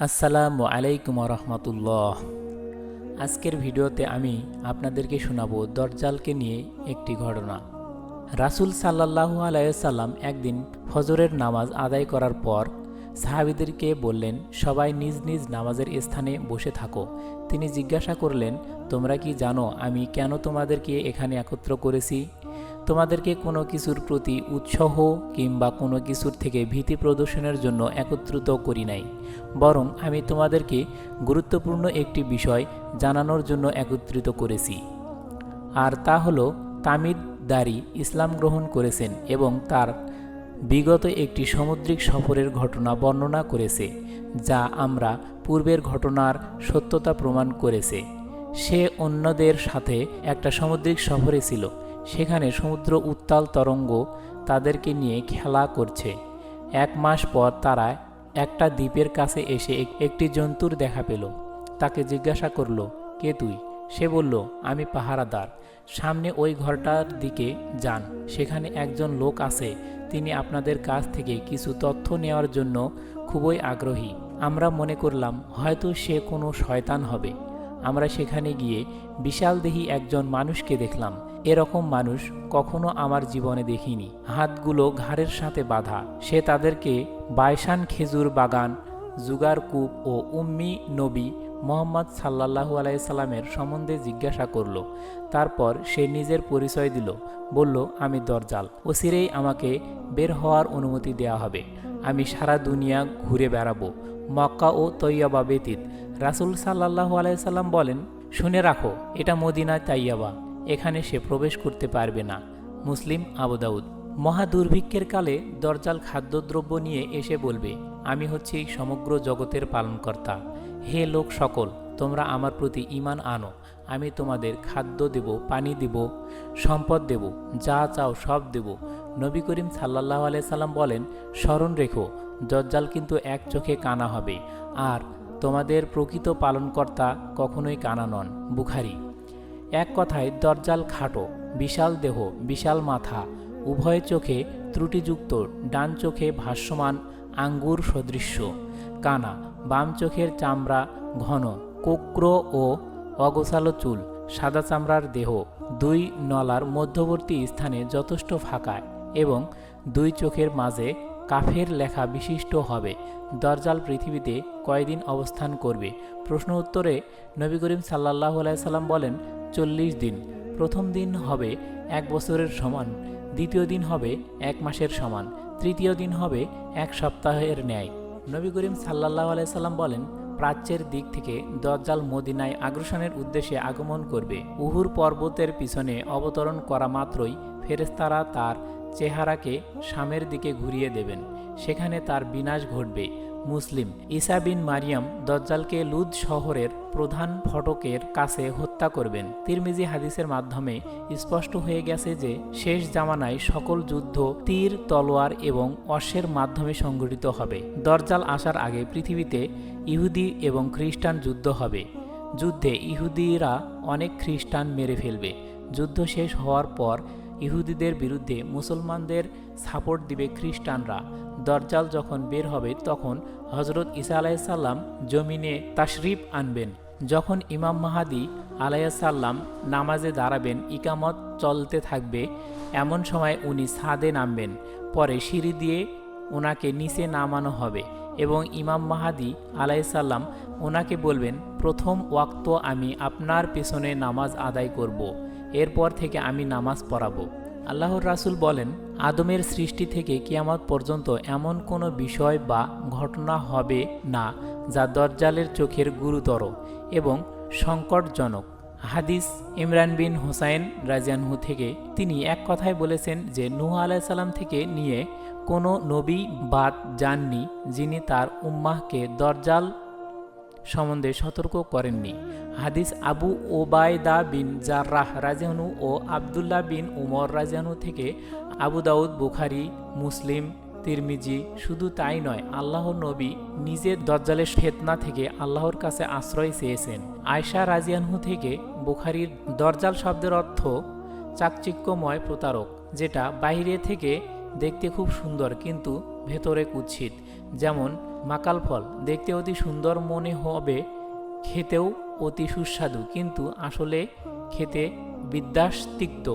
আসসালামু আলাইকুম রহমতুল্লাহ আজকের ভিডিওতে আমি আপনাদেরকে শোনাবো দরজালকে নিয়ে একটি ঘটনা। রাসূল সাল্লাহু আলাইসাল্লাম একদিন ফজরের নামাজ আদায় করার পর সাহাবিদেরকে বললেন, সবাই নিজ নিজ নামাজের স্থানে বসে থাকো। তিনি জিজ্ঞাসা করলেন, তোমরা কি জানো আমি কেন তোমাদেরকে এখানে একত্র করেছি? তোমাদেরকে কোনো কিছুর প্রতি উৎসাহ কিংবা কোনো কিছুর থেকে ভীতি প্রদর্শনের জন্য একত্রিত করি নাই। বরং আমি তোমাদেরকে গুরুত্বপূর্ণ একটি বিষয় জানানোর জন্য একত্রিত করেছি। আর তা হলো, তামিদ দারি ইসলাম গ্রহণ করেছেন এবং তার বিগত একটি সামুদ্রিক সফরের ঘটনা বর্ণনা করেছে, যা আমরা পূর্বের ঘটনার সত্যতা প্রমাণ করেছে। সে অন্যদের সাথে একটা সামুদ্রিক সফরে ছিল। সেখানে সমুদ্র উত্তাল তরঙ্গ তাদেরকে নিয়ে খেলা করছে। এক মাস পর তারা একটা দ্বীপের কাছে এসে একটি জন্তুর দেখা পেল। তাকে জিজ্ঞাসা করল, কে তুই? সে বলল, আমি পাহারাদার। সামনে ওই ঘরটার দিকে যান। সেখানে একজন লোক আছে। তিনি আপনাদের কাছ থেকে কিছু তথ্য নেওয়ার জন্য খুবই আগ্রহী। আমরা মনে করলাম, হয়তো সে কোনো শয়তান হবে। আমরা সেখানে গিয়ে বিশালদেহী একজন মানুষকে দেখলাম। এরকম মানুষ কখনো আমার জীবনে দেখিনি। হাতগুলো ঘাড়ের সাথে বাঁধা। সে তাদেরকে বাইশান খেজুর বাগান, জুগার কূপ ও উম্মি নবী মোহাম্মদ সাল্লাহু আলাইসাল্লামের সম্বন্ধে জিজ্ঞাসা করল। তারপর সে নিজের পরিচয় দিল। বলল, আমি দরজাল। অচিরেই আমাকে বের হওয়ার অনুমতি দেওয়া হবে। আমি সারা দুনিয়া ঘুরে বেড়াবো। মক্কা ও তৈয়াবা ব্যতীত। রাসুল সাল্লাহু আলাইসাল্লাম বলেন, শুনে রাখো, এটা মদিনা তাইয়াবা এখানে সে প্রবেশ করতে পারবে না। মুসলিম আবুদাউদ মহা দুর্ভিক্ষের কালে দরজাল খাদ্যদ্রব্য নিয়ে এসে বলবে, আমি হচ্ছি সমগ্র জগতের পালনকর্তা। হে লোক সকল, তোমরা আমার প্রতি ইমান আনো। আমি তোমাদের খাদ্য দেব, পানি দেব, সম্পদ দেব, যা চাও সব দেব নবী করিম সাল্লাহ সাল্লাম বলেন, স্মরণ রেখো দজ্জাল কিন্তু এক চোখে কানা হবে। আর তোমাদের প্রকৃত পালনকর্তা কখনোই কানা নন, বুখারি। এক কথায় দরজাল খাটো, বিশাল দেহ, বিশাল মাথা, উভয় চোখে ত্রুটিযুক্ত, ডান চোখে ভাষ্যমান, আঙ্গুর সদৃশ্য। কানা, বাম চোখের চামড়া ঘন, কোক্র ও অগোছালো চুল, সাদা চামড়ার দেহ, দুই নলার মধ্যবর্তী স্থানে যথেষ্ট ফাঁকা এবং দুই চোখের মাঝে কাফের লেখা বিশিষ্ট হবে। দরজাল পৃথিবীতে কয়দিন অবস্থান করবে? প্রশ্ন উত্তরে নবী করিম সাল্লাহ সাল্লাম বলেন, চল্লিশ দিন। প্রথম দিন হবে এক বছরের সমান, দ্বিতীয় দিন হবে এক মাসের সমান, তৃতীয় দিন হবে এক সপ্তাহের ন্যায়। নবী করিম সাল্লাহ সাল্লাম বলেন, প্রাচ্যের দিক থেকে দজ্জাল মদিনায় আগ্রাসনের উদ্দেশ্যে আগমন করবে। উহুর পর্বতের পিছনে অবতরণ করা মাত্রই ফেরেস্তারা তার চেহারাকে সামের দিকে ঘুরিয়ে দেবেন। সেখানে তার বিনাশ ঘটবে। মুসলিম ইসা বিন মারিয়াম দজ্জালকে লুদ শহরের প্রধান ফটকের কাছে হত্যা করবেন। তিরমিজি হাদিসের মাধ্যমে স্পষ্ট হয়ে গেছে যে, শেষ জামানায় সকল যুদ্ধ তীর, তলোয়ার এবং অশ্বের মাধ্যমে সংঘটিত হবে। দরজাল আসার আগে পৃথিবীতে ইহুদি এবং খ্রিস্টান যুদ্ধ হবে। যুদ্ধে ইহুদিরা অনেক খ্রিস্টান মেরে ফেলবে। যুদ্ধ শেষ হওয়ার পর ইহুদিদের বিরুদ্ধে মুসলমানদের সাপোর্ট দিবে খ্রিস্টানরা। দরজাল যখন বের হবে, তখন হজরত ইসা আলাইসাল্লাম জমিনে তাশরিফ আনবেন। যখন ইমাম মাহাদি আলাইসাল্লাম নামাজে দাঁড়াবেন, ইকামত চলতে থাকবে, এমন সময় উনি ছাদে নামবেন। পরে সিঁড়ি দিয়ে ওনাকে নিচে নামানো হবে এবং ইমাম মাহাদি আলাইসাল্লাম ওনাকে বলবেন, প্রথম ওয়াক্ত আমি আপনার পেছনে নামাজ আদায় করব। এরপর থেকে আমি নামাজ পড়াবো। আল্লাহর রাসুল বলেন, আদমের সৃষ্টি থেকে কিয়ামত পর্যন্ত এমন কোনো বিষয় বা ঘটনা হবে না যা দরজালের চোখের গুরুতর এবং সংকটজনক। হাদিস ইমরান বিন হুসাইন রাজিয়ানহু থেকে তিনি এক কথায় বলেছেন যে, নূহ আলাইসাল্লাম থেকে নিয়ে কোনো নবী বাদ যাননি যিনি তার উম্মাহকে দরজাল সম্বন্ধে সতর্ক করেননি। হাদিস আবু ওবায়দা বিন জার্রাহ রাজিয়ানু ও আবদুল্লাহ বিন উমর রাজিয়ানু থেকে আবু দাউদ, বুখারি, মুসলিম, তিরমিজি, শুধু তাই নয় আল্লাহর নবী নিজে দজ্জালের ফেতনা থেকে আল্লাহর কাছে আশ্রয় চেয়েছেন। আয়শা রাজিয়ানহু থেকে বুখারির দরজাল শব্দের অর্থ চাকচিক্যময় প্রতারক, যেটা বাইরে থেকে দেখতে খুব সুন্দর কিন্তু ভেতরে কুৎসিত। যেমন মাকাল ফল, দেখতে অতি সুন্দর মনে হবে, খেতেও অতি সুস্বাদু, কিন্তু আসলে খেতে বিদ্যাস তিক্ত।